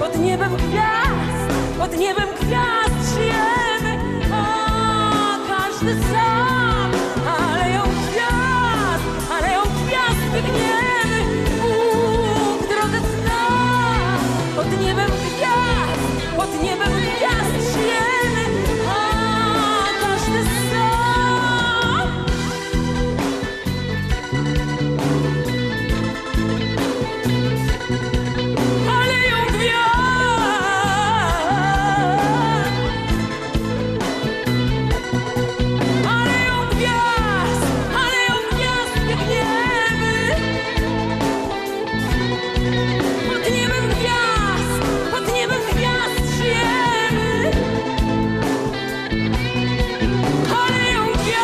pod niebem gwiazd, pod niebem gwiazd żyjemy, o, każdy sam, aleją gwiazd, aleją gwiazd biegniemy, Bóg drogę zna, pod niebem gwiazd, pod niebem gwiazd.